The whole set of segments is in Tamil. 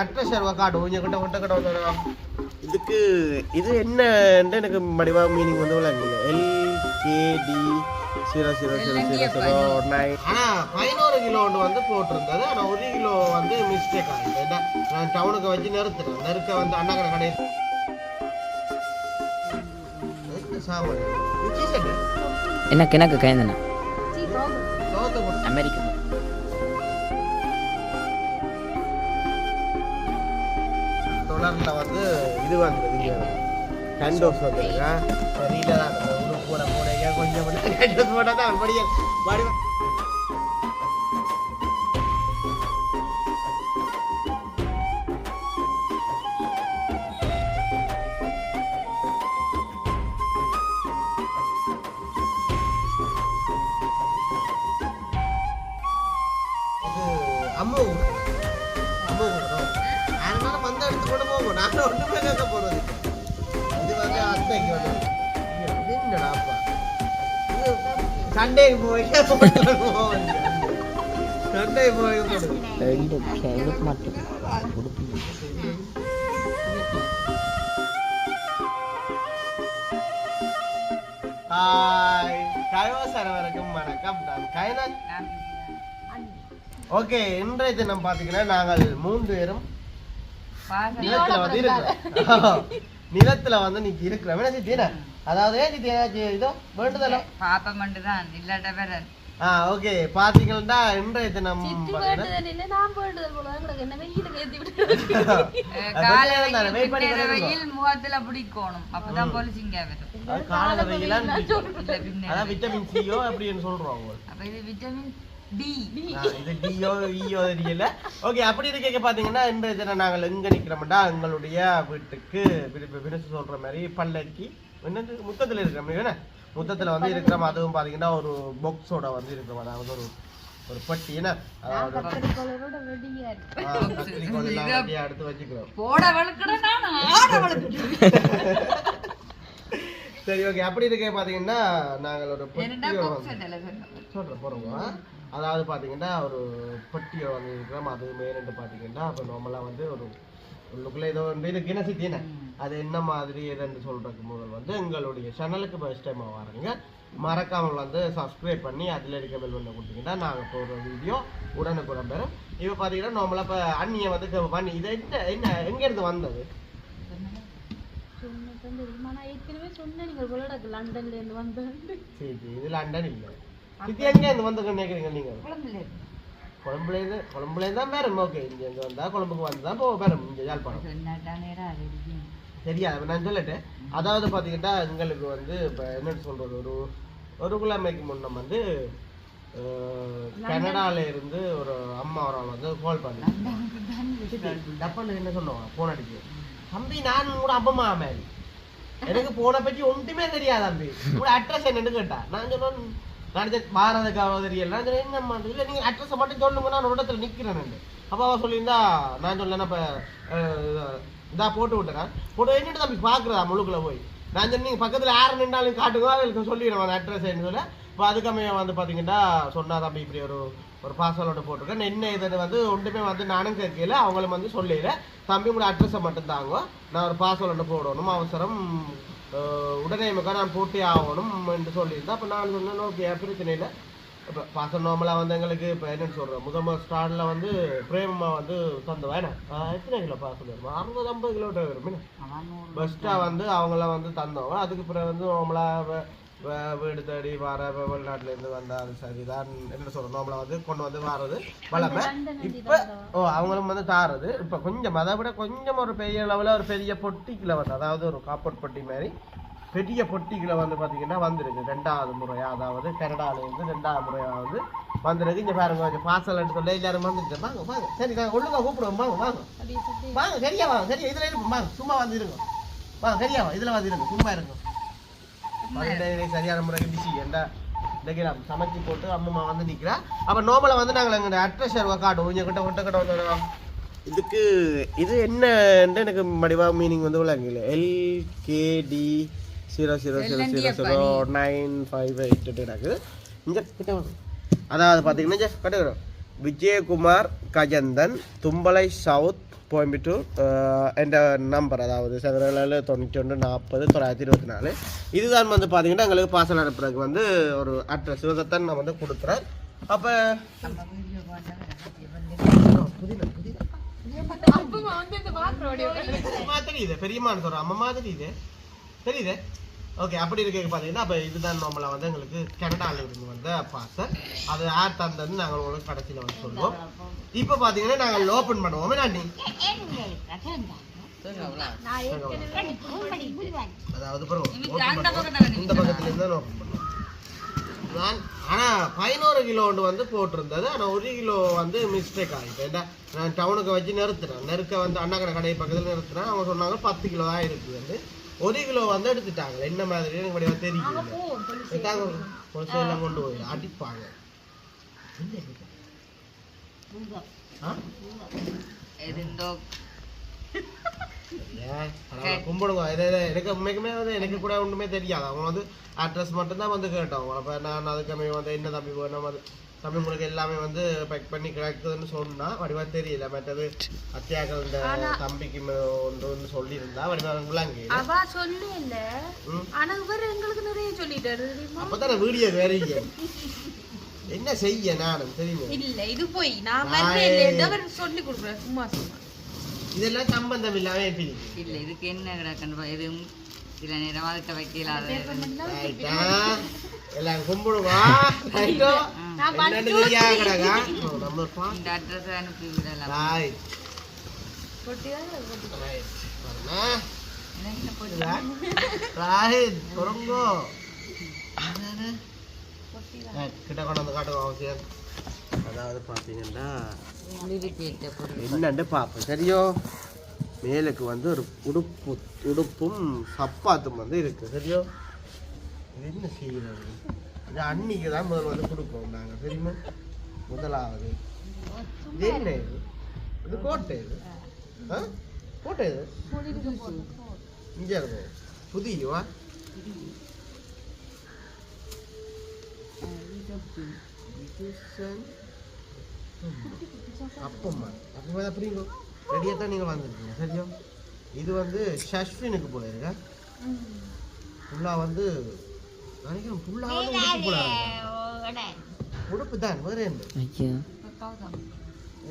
அட்ரஸ் காட்டு கொஞ்சம் கிட்ட கிட்ட இதுக்கு இது என்னன்னு எனக்கு மடிவா மீனிங் வந்து விளங்கல L K D zero zero zero zero zero nine ஆனால் பதினோரு கிலோ ஒன்று வந்து போட்டிருந்தது. ஆனால் ஒரு கிலோ வந்து மிஸ்டேக் ஆகிட்டு ஏன்னா நான் டவுனுக்கு வச்சு நிறுத்துறேன். நெருக்க வந்து அண்ணா கடை எனக்கு எனக்கு கைந்தண்ணா சோத்தை கலரில் வந்து இது வந்தது கண்டோஸ் வந்துருக்கா? சரியில்லை தான். உடு போட போட கொஞ்சம் போட்டால் தான் படிய நான் ஒன்றுமே கேட்க போறது இது வந்து அத்தைக்கு வந்து இது என்னடா அப்பா இது சண்டேக்கு போய் சண்டே போய் மட்டும் ஹாய் கைவாசரவருக்கும் வணக்கம் நான் கைனன் ஓகே இன்றைய தினம் பார்த்தீங்கன்னா நாங்கள் மூன்று பேரும் நிலத்துல வந்து இருக்கிறோம் நிலத்துல வந்து நீங்க இருக்கிறோம் என்ன சித்தியா அதாவது ஏன் சித்தி ஏதாச்சும் இதோ வேண்டுதலோ? பாப்பம் மட்டும்தான். இல்லாட்ட வேற ஆ ஓகே. பாத்தீங்கன்னா இன்றைய தினம் வெயில். வெயில் முகத்துல பிடிக்கணும். அப்பதான் அது காலையில அதான் விட்டமின் சியோ அப்படின்னு சொல்றோம் அப்ப இது விட்டமின் இது டியோ ஈயோ தெரியல. ஓகே அப்படி இருக்க பாத்தீங்கன்னா இன்றைய தினம் நாங்கள் எங்க நிக்கிறோம்டா? எங்களுடைய வீட்டுக்கு விருப்ப வினசு சொல்ற மாதிரி பல்லக்கி என்னது? முத்தத்துல இருக்கிற மாதிரி என்ன முத்தத்துல வந்து இருக்கிறோம் அதுவும் பாத்தீங்கன்னா ஒரு பாக்ஸோட வந்து இருக்கிறோம் அதாவது ஒரு ஒரு பட்டி என்ன? எடுத்து வச்சுக்கிறோம். போட வளர்க்கட நான் ஆட வளர்க்கணும் சரி ஓகே அப்படி இருக்க பாத்தீங்கன்னா நாங்கள் ஒரு சொல்கிறேன் போகிறோம் அதாவது பார்த்தீங்கன்னா ஒரு பெட்டியை வந்து இருக்கிறோம் அது மேலிட்டு பார்த்தீங்கன்னா அப்போ நார்மலாக வந்து ஒரு உள்ளுக்குள்ளே ஏதோ ஒன்று இருக்கு என்ன சித்தின அது என்ன மாதிரி எதுன்னு சொல்கிறதுக்கு முதல் வந்து எங்களுடைய சேனலுக்கு ஃபர்ஸ்ட் டைம் வாருங்க. மறக்காமல் வந்து சப்ஸ்கிரைப் பண்ணி அதில் இருக்க பெல் பண்ண கொடுத்தீங்கன்னா நாங்கள் போடுற வீடியோ உடனுக்குடன் பெறும். இப்போ பார்த்தீங்கன்னா நார்மலாக இப்போ அண்ணியை வந்து பண்ணி இது என்ன என்ன எங்கேருந்து வந்தது? சொன்னேன் நீங்கள் போலடாக்கு லண்டன்ல இருந்து வந்தேன் சரி இது லண்டன் இல்லை. சித்தி எங்கேருந்து வந்து நினைக்கிறீங்க நீங்கள் கொழம்புலேருந்து கொழம்புலேருந்து தான் பேரும் ஓகே இங்கே இங்கே வந்தால் கொழம்புக்கு வந்து தான் போக பேரும் இங்கே யாழ்ப்பாணம். இது. தெரியாது நான் சொல்லட்டேன். அதாவது பார்த்தீங்கன்னா எங்களுக்கு வந்து இப்போ என்னன்னு சொல்கிறது ஒரு ஒரு கிழமைக்கு முன்னம் வந்து கனடால இருந்து ஒரு அம்மா ஒரு ஆள் வந்து கால் பண்ணி. டப்பான்னு என்ன சொல்லுவாங்க? போன் அடிச்சு. தம்பி நான் கூட அப்பமா மாதிரி. எனக்கு போனை பற்றி ஒன்றுமே தெரியாது தம்பி. கூட அட்ரஸ் என்னன்னு கேட்டா. நான் சொன்னேன் நான் பாரத பாரதுக்காக தெரியல. நான் சொன்னேன் இல்லை நீங்கள் அட்ரஸை மட்டும் சொல்லுங்க நான் ஒரு இடத்துல நிற்கிறேன் அப்போ அவ சொல்லியிருந்தா நான் சொல்லலைன்னா இப்போ இதாக போட்டு விட்டுறேன். போட்டு என்னட்டு தம்பி பார்க்குறதா முழுக்கில் போய். நான் சொன்னீங்க நீங்கள் பக்கத்தில் யார் நின்றாலும் காட்டுங்க அவங்களுக்கு சொல்லிடுவேன் அந்த அட்ரஸ் என்ன சொல்ல. இப்போ அதுக்கமைய வந்து பார்த்தீங்கன்னா சொன்னா தம்பி இப்படி ஒரு ஒரு பாசலோட போட்டிருக்கேன். என்ன இதுன்னு வந்து ஒன்றுமே வந்து நானும் கேட்கல அவங்களும் வந்து சொல்லிடுறேன் தம்பி உங்களோட அட்ரஸை மட்டும் தாங்க நான் ஒரு பாசலோட போடணும் அவசரம். உடனே நமக்கு நான் போட்டே ஆகணும் என்று சொல்லியிருந்தேன் அப்போ நான் சொன்னேன் ஓகே பிரச்சனை இல்லை. இப்போ பாசம் நார்மலாக வந்து எங்களுக்கு இப்போ என்னன்னு சொல்கிறேன் முதல் ஸ்டார்டில் வந்து பிரேமமா வந்து தந்தவா என்ன? எத்தனை கிலோ பாசம் வரும் அறுபது ஐம்பது கிலோ வரும் பெஸ்ட்டாக வந்து அவங்கள வந்து தந்தவங்க அதுக்கு பிறகு வந்து நார்மலாக வீடு தேடி வர வெளிநாட்டிலேருந்து வந்தா அது சரிதான் என்ன சொல்கிறோம் நார்மலாக வந்து கொண்டு வந்து வர்றது வளமை. இப்போ ஓ அவங்களும் வந்து தாரது. இப்போ கொஞ்சம் அதை விட கொஞ்சம் ஒரு பெரிய லெவலில் ஒரு பெரிய பொட்டிக்கில் வந்து அதாவது ஒரு காப்பர் பொட்டி மாதிரி பெரிய பொட்டிக்கில் வந்து பார்த்தீங்கன்னா வந்திருக்கு. ரெண்டாவது முறையா அதாவது கனடாலேருந்து ரெண்டாவது முறையாக வந்து வந்திருக்கு. இங்கே பாருங்க கொஞ்சம் பார்சல் எடுத்து எல்லாரும் வந்துட்டு வாங்க வாங்க. சரி நாங்கள் ஒழுங்காக கூப்பிடுவோம். வாங்க வாங்க. வாங்க சரியா வாங்க. சரியா இதில் இருப்போம். வாங்க சும்மா வந்து இருங்க. வாங்க சரியா வாங்க இதில் வந்து இருங்க. சும்மா இருங்க. மறுபடியும் சரியான முறைக்கு பிஸி என்ன இன்னைக்கு நம்ம சமைச்சு போட்டு அம்மா வந்து நிற்கிறா அப்போ நோமலை வந்து நாங்கள் எங்கள் அட்ரஸ் காட்டுவோம் இங்கே கிட்ட கிட்ட கிட்ட. வந்து இதுக்கு இது என்னன்னு எனக்கு மடிவா மீனிங் வந்து விளங்கல. L K D zero zero zero zero zero nine five eight இருக்குது இங்கே கிட்ட. அதாவது பார்த்தீங்கன்னா கட்டுக்கிறோம். விஜயகுமார் கஜந்தன் தும்பலை சவுத் கோயம்புத்தூர் என்ற நம்பர் அதாவது சதுரேழு தொண்ணூற்றி ஒன்று நாற்பது தொள்ளாயிரத்தி இருபத்தி நாலு இதுதான் வந்து பார்த்தீங்கன்னா எங்களுக்கு பார்சல் அனுப்புறதுக்கு வந்து ஒரு அட்ரஸ் இதைத்தான் நான் வந்து கொடுக்குறேன் அப்போ தெரியுது பெரியமான சொல்கிறேன் அம்மா தெரியுது தெரியுது ஓகே அப்படி இருக்க பார்த்தீங்கன்னா அப்போ இதுதான் நம்மளை வந்து எங்களுக்கு கனடால இருந்து வந்த பார்சல் அது யார் தந்ததுன்னு நாங்கள் உங்களுக்கு கடைசியில் வந்து சொல்லுவோம். இப்போ பார்த்தீங்கன்னா நாங்கள் ஓப்பன் பண்ணுவோம். நாண்டி அதாவது. இந்த பக்கத்துல இருந்து தான் open பண்ணுவோம். நான் ஆனால் பதினோரு கிலோ ஒன்று வந்து போட்டிருந்தது. ஆனால் ஒரு கிலோ வந்து மிஸ்டேக் ஆகிட்டு ஏன்னா நான் டவுனுக்கு வச்சு நிறுத்தினேன். நெருக்க வந்து அண்ணாக்கடை கடை பக்கத்தில் நிறுத்தினேன். அவங்க சொன்னாங்க பத்து கிலோ தான் இருக்குது. வந்து ஒரு கிலோ வந்து எடுத்துட்டாங்க. என்ன மாதிரி? எனக்கு எல்லாம் கொண்டு போய் அடிப்பாங்க. கும்பிடுங்க. எனக்கு உண்மைக்குமே வந்து எனக்கு கூட ஒன்றுமே தெரியாது. அவங்க வந்து அட்ரஸ் மட்டும்தான் வந்து கேட்டோம். அப்போ நான் அதுக்குமே வந்து என்ன தம்பி வேணும் அது உங்களுக்கு எல்லாமே வந்து பேக் பண்ணி கிடைக்குதுன்னு சொன்னா வடிவா தெரியல. மற்றது அத்தியாக்கள் இந்த தம்பிக்கு ம- ஒன்று ஒன்று சொல்லியிருந்தா வடிவா விளங்கு. அவ சொல்லு இல்ல ம். ஆனா இவர் எங்களுக்கு நிறைய சொல்லிட்டாரு அப்பதானே வீடியோ வேறீங்க. என்ன செய்ய நானும் தெரியுமா? இல்ல இது போய். நான் அவர் சொல்லி கொடுக்குறேன். சும்மா சும்மா. இதெல்லாம் சம்பந்தம் இல்லாம எப்படி இல்ல இதுக்கு என்ன கிடக்கணும் எதுவும் சில நேரம் அதுக்க வைக்கலாத. எல்லாம் கும்பிடுவா. கிட்ட கொண்டு வந்து காட்டுவோம் அவசியம் அதாவது பார்த்தீங்கன்னா என்னன்னு பார்ப்போம். சரியோ? மேலுக்கு வந்து ஒரு உடுப்பு உடுப்பும் சப்பாத்தும் வந்து இருக்கு. சரியோ? இது என்ன செய்யறது இது அன்னிக்கு தான் முதல் வந்து கொடுப்போம் நாங்கள் தெரியுமா முதலாவது. இது என்ன இது? இது கோட்டை இது? ஆ? கோட்டை இது? இங்கே இருக்கும் புதியவா? அப்பம்மா. அப்போ அப்படிங்க ரெடியாக தான் நீங்கள் வந்துருக்கீங்க. சரியா? இது வந்து ஷஷ்வினுக்கு போயிருக்க ஃபுல்லாக வந்து நினைக்கிறேன் ஃபுல்லாக வந்து உடுப்பு போல உடுப்பு தான் வேறு என்ன? ஐயோ.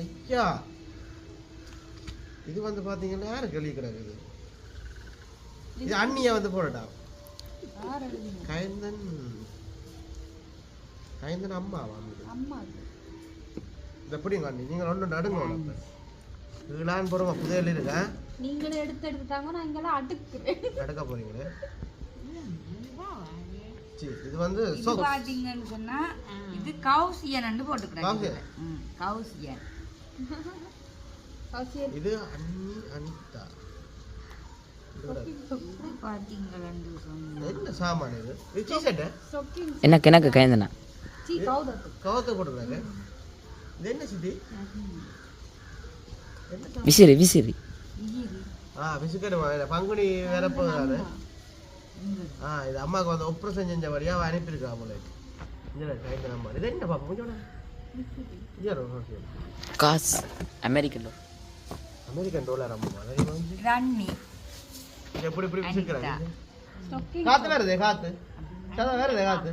ஐயா. இது வந்து பார்த்தீங்கன்னா யாரு கழுவி கிடக்குது? இது அண்ணியை வந்து போடட்டா? கயந்தன் கயந்தன் அம்மாவா? அம்மா இது எப்படிங்க அண்ணி. நீங்கள் ஒன்று நடுங்க புதையல் இருக்கா? நீங்களே எடுத்து எடுத்து தாங்க நான் இங்கெல்லாம் அடுக்குறேன். நடக்க போறீங்களே? இது வந்து இது பாத்தீங்கன்னு சொன்னா இது கௌசியன் போட்டுக்கிறேன். கௌசியன்? கௌசியன் அவசியம் இது அன்னி அனிதா. என்ன சாமான் இது? இது டீ ஷர்ட்டு சொக்கிங் எனக்கு எனக்கு கைந்தனா கவுதத்து கவத்தை போட்டுருக்காங்க இது என்ன என்ன சாமான்? விசிறி. விசிறி. ஆ விசுக்கடு பங்குனி வேற ஆ இது அம்மாவுக்கு வந்து ஒப்ரேஷன் செஞ்ச வழியா அவ அனுப்பியிருக்கா நம்பர் இது என்ன பாப்பா? கொஞ்சம் ஓகே காசு. அமெரிக்கன் அமெரிக்கன் டாலர் அம்மா? தெரியுமா ரன்னி. இது எப்படி இப்படி காத்து வருது காத்து. வருது காத்து.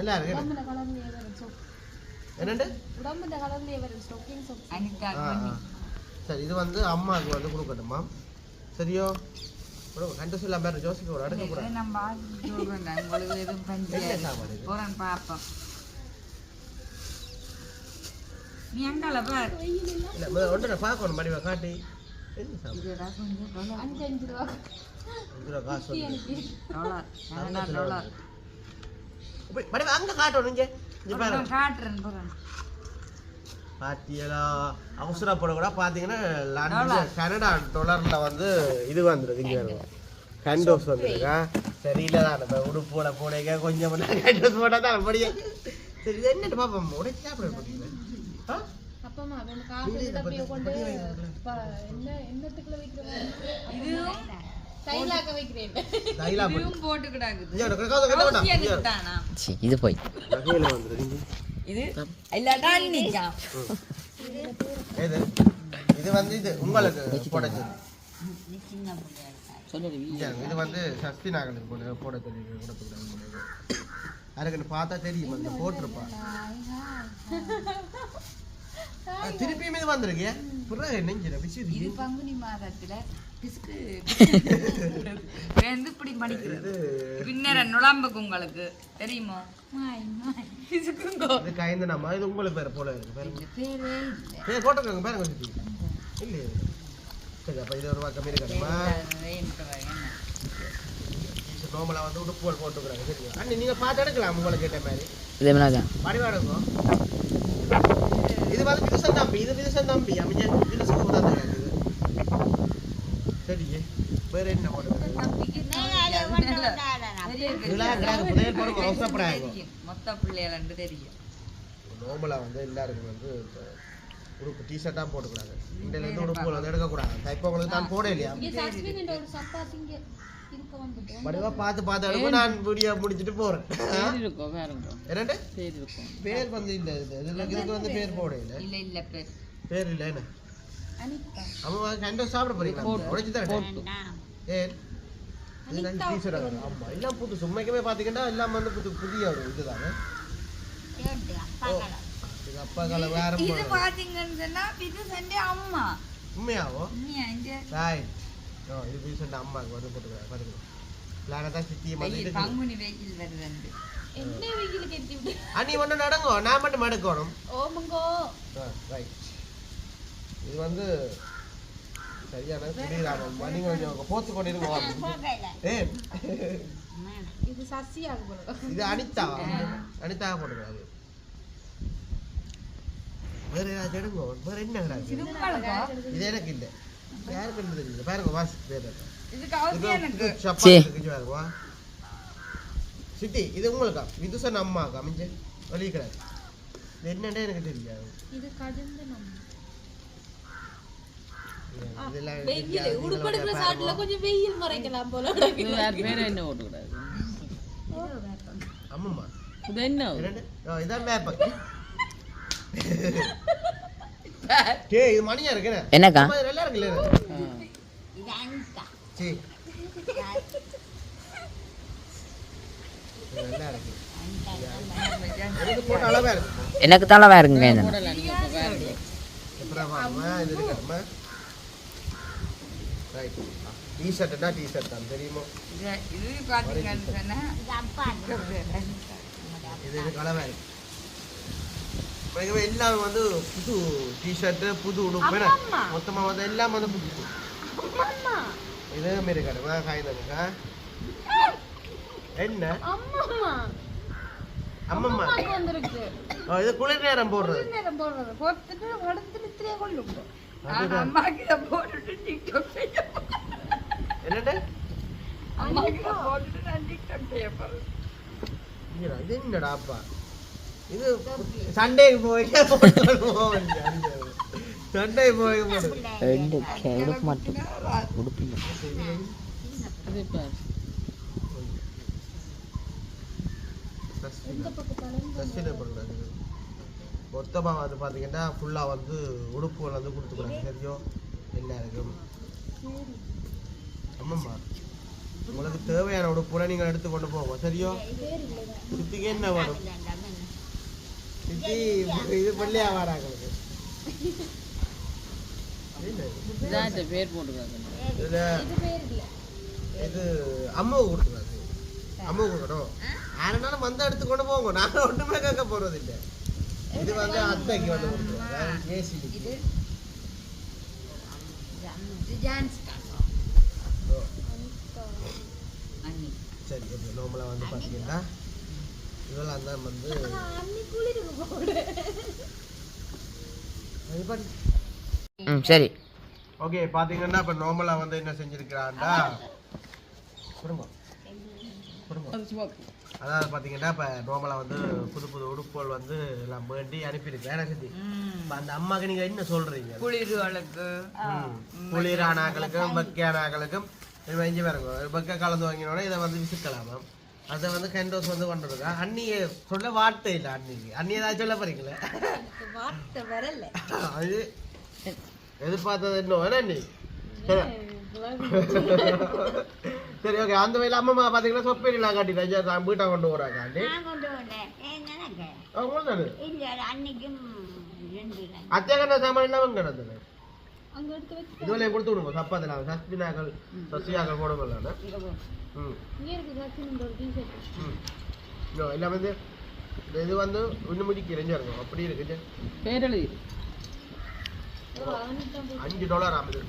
எல்லாம் இருக்கு என்னண்டு. சரி இது வந்து அம்மாவுக்கு வந்து கொடுக்கட்டுமா? சரியோ? கண்டு சொல்ல மாதிரி ஜோசிக்க அடுக்க கூடாது இது நம்ம சொல்றேன் உங்களுக்கு எதுவும் என்ன பஞ்சு சாமான் இது. போறேன் பாப்போம் நீ அங்கால பார் இல்ல முதல்ல ஒன்று பார்க்கணும் மடிவா காட்டி. என்ன அஞ்சு ரூபா காசு டாலர் டாலர் மடிவா அங்க காட்டணும் இங்க. காட்டுறேன் போறேன். பாத்தியலா அவசரப்பட கூட பாத்தீங்கன்னா லண்டன் கனடா டாலர்ல வந்து இது வந்துருது இங்க இருக்கும் கண்டோஸ் வந்துருக்கா? சரியில்லை தான் நம்ம உடுப்போட போனேங்க. கொஞ்சம் கண்டோஸ் போட்டா தான் படிய சரி இது என்னட்டு பாப்போம். உடனே சாப்பிட போறீங்க ஆ? அப்பமா அவன் காசு டப்பிய கொண்டு ப- என்ன என்னத்துக்குள்ள வைக்கிறேன் இதுவும் தைலாக்க வைக்கிறேன். தைலா போட்டு இதுவும் போட்டு. கிடாக்குது இங்க ஒரு கவுத கட்ட வேண்டாம் கௌசியனுக்கு தானா? சி இது போய். இது எது இது வந்து இது உங்களுக்கு போட சொல்லி. இங்க, இது வந்து சஸ்தி நாகலுக்கு போட போட சொல்லி கொடுத்துருக்காங்க அதுக்கு பார்த்தா தெரியும்? அந்த போட்டிருப்பா. திருப்பியும் இது வந்திருக்கு. புரிய நெஞ்சில விசிறு இது பங்குனி மாதத்துல வந்து இப்படி மடிக்கிறது? பின்னர நுழம்புக்கு உங்களுக்கு தெரியுமோ? இது கைந்து நம்ம இது உங்களுக்கு பேர் போல இருக்கு. பேரே போட்டிருக்காங்க பாருங்க இல்லையே. சரி அப்ப இது ஒரு பக்கம் வந்து உடுப்புகள் போட்டுக்கிறாங்க சரி அண்ணி நீங்க பார்த்து எடுக்கலாம் உங்களுக்கு கேட்ட மாதிரி. இதே மாதிரி தான் பரிவாடுங்க இது வந்து விதுசன் தம்பி இது விதுசன் தம்பி அமைச்சர் விதுசன் தான் இது சரி வேற என்ன மொத்த பிள்ளைகள் தெரியும் நோமலா வந்து எல்லாருக்கும் வந்து உடுப்பு டிஷர்ட்டாக போட்டுக்கூடாது இருந்து உடுப்புகள் வந்து எடுக்கக்கூடாது. தைப்பவங்களுக்கு தான் போட இல்லையா? வடிவா பார்த்து பார்த்து எடுக்கும் நான் வீடியோ முடிச்சிட்டு போறேன். இருக்கும் வேற இருக்கும் என்னண்டு பேர் வந்து இல்ல இது இதுல இதுக்கு வந்து பேர் போட இல்ல? இல்ல இல்ல பேர். பேர் இல்ல என்ன? அவன் கண்டு சாப்பிட போறீங்களா? உடைச்சு தரேன். ஏன் எல்லாம் புது சும்மைக்குமே பாத்தீங்கன்னா எல்லாம் வந்து புது புதிய ஒரு இதுதானே? இது அப்பா கால வேற இது பாத்தீங்கன்னு சொன்னா இது சண்டே அம்மா. உண்மையாவோ? ஓ இது வந்து போட்டுக்கிறேன் பாருங்க பிளான தான் சித்தி மாதிரி வெயில் இருக்கு பங்குனி வெயில் வருது என்ன அண்ணி ஒன்று நடங்கோ? நான் மட்டும் மடுக்கணும். ஓமங்கோ ரைட் இது வந்து சரியான குடிராமம் நீங்க கொஞ்சம் போத்து கொண்டிருங்க ஏ. இது சசியாக போல இது அனிதா. அனிதா போட்டுக்கிறாரு வேற ஏதாவது எடுங்க வேற என்ன இது எனக்கு இல்லை. யாருக்கு என்ன தெரியல பாருங்க வாசி பேர் என்ன. இதுக்கு அவசியம் எனக்கு. இது உங்களுக்கா? விதுசன் அம்மாக்கா அமைஞ்சு வலிக்கிறாரு. இது என்னன்னே எனக்கு தெரியாது இது கஜந்த நம்ம இதெல்லாம் வெயில் உடுப்படுக்கிற சாட்டுல கொஞ்சம் வெயில் மறைக்கலாம் போல கிடக்கு. வேற வேற என்ன ஓட்டக்கூடாது இது என்ன? இதான் மேப்பக் டேய் இது மணியா இருக்குண்ணே என்னக்கா? அம்மா, இது நல்லா இருக்குல்ல சீ இது நல்லா இருக்கு. எனக்கு எனக்கு தலை வேற. ரைட் டிஷர்ட்னா டிஷர்ட் தான் தெரியுமோ இது- பாத்தீங்கன்னு சொன்னா இது அளவா இருக்கு எல்லாம் வந்து புது டிஷர்ட்டு புது உடுப்பு என்ன? மொத்தமா வந்து எல்லாம் வந்து புது இதே மாரி கடமை காய்தனுக்கா என்ன அம்மாம்மா இது குளிர் நேரம் போடுறது நேரம் போடுறது போட்டுட்டு படுத்து நித்திரையா கொள்ளும் நான் அம்மாக்கு இதை போட்டுட்டு டிக்டாக் செய்ய போறேன். என்னட்டு அம்மாக்கு இதை இது சண்டேக்கு போய் சண்டே போய் ரெண்டு உடுப்பு மட்டும். உடுப்பு மொத்தமாக வந்து பார்த்தீங்கன்னா ஃபுல்லாக வந்து உடுப்புகள் வந்து கொடுத்துக்கிறாங்க. தெரியும் எல்லாருக்கும். ஆமாம்மா உங்களுக்கு தேவையான உடுப்புல நீங்கள் எடுத்து கொண்டு போங்க சரியோ? சித்திக்கு என்ன வேணும்? சித்தி இது பள்ளியா இந்த பேர் இது அம்மாவுக்கு கொடுத்துருக்காங்க அம்மாவுக்கு கொடுக்கணும் யாருனாலும் வந்து எடுத்து கொண்டு போங்க நானும் ஒன்றுமே கேட்க இல்லை. இது வந்து அத்தைக்கு வந்து கொடுத்துருவாங்க ஏசி சரி ஓகே நார்மலாக வந்து பார்த்தீங்கன்னா இதெல்லாம் தான் வந்து சரி ஓகே பார்த்தீங்கன்னா இப்போ நார்மலாக வந்து என்ன செஞ்சிருக்கிறான்டா குடும்பம். குடும்பம். அதாவது பார்த்தீங்கன்னா இப்போ நார்மலாக வந்து புது புது உடுப்புகள் வந்து எல்லாம் வேண்டி அனுப்பியிருக்கு வேணா சத்தி இப்போ அந்த அம்மாக்கு நீங்கள் என்ன சொல்கிறீங்க குளிர்களுக்கு குளிரானாக்களுக்கும் வெக்கையானாக்களுக்கும் இது வஞ்சி பாருங்க. வெக்க கலந்து வாங்கினோட இதை வந்து விசுக்கலாமா அதை வந்து கண்டோஸ் வந்து கொண்டு இருக்கா அண்ணியை சொல்ல வார்த்தை இல்லை அன்னிக்கு அண்ணி ஏதாவது சொல்ல போறீங்களே? வார்த்தை வரல. அது எதிர்பார்த்தது இன்னும். என்ன அண்ணி? சரி. ஓகே அந்த வயல அம்மா பாத்தீங்கன்னா சொப்பேரிலாம் காட்டிட்டேன் நான் வீட்டை கொண்டு போறாங்க தானே? இல்ல அன்னைக்கும் ரெண்டு நாள். அத்தை கண்ட சாமான் எல்லாம் கிடந்தது அங்க எடுத்து வச்சு இதுவரை கொடுத்து விடுங்க. சப்பாத்துல சஸ்தினாக்கள் சசியாக்கள் போடுங்கள்ல. இங்க போ. ம். ம். இதோ எல்லாம் வந்து இது வந்து இன்னும் முடிக்க இருக்கும் அப்படி இருக்குது பேர் எழுதி. அஞ்சு டாலர் ஆகுது.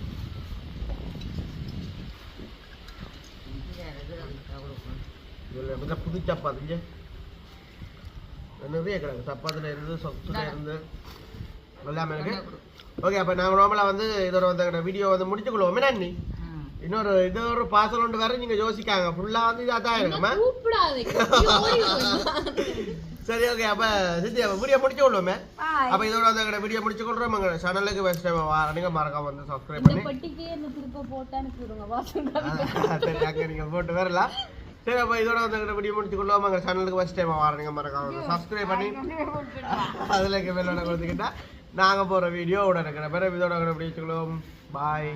இதில் வந்து புது சப்பாத்தி நிறைய கிடக்கு. சப்பாத்துல இருந்து சொத்துல இருந்து எல்லாமே இருக்கு. ஓகே அப்போ நாங்கள் நார்மலாக வந்து இதோட வந்து வீடியோ வந்து முடிச்சுக்கொள்வோம். என்ன அண்ணி? இன்னொரு இது ஒரு பாசல் ஒன்று வேற நீங்க யோசிக்காங்க. ஃபுல்லாக வந்து இதாக தான் இருக்குமா? சரி ஓகே அப்போ சித்தி அப்போ வீடியோ முடிச்சு Bye. அப்போ இதோட வந்து எங்களோட வீடியோ முடிச்சு கொள்றோம் எங்கள் சேனலுக்கு ஃபஸ்ட் டைம் வாரீங்க மறக்காம வந்து சப்ஸ்கிரைப் பண்ணி. பெட்டிக்கே என்ன திருப்ப போட்டு அனுப்பிவிடுங்க வாசல் சரி அங்கே நீங்கள் போட்டு வரலாம் சரி அப்போ இதோட வந்து எங்களோட வீடியோ முடிச்சு கொள்வோம் எங்கள் சேனலுக்கு ஃபஸ்ட் டைம் வாரீங்க மறக்காம சப்ஸ்கிரைப் பண்ணி. அதில் வெள்ளோட கொடுத்துக்கிட்டா நாங்கள் போகிற வீடியோ உடனே இருக்கிற பிறகு இதோட வீடியோ பாய்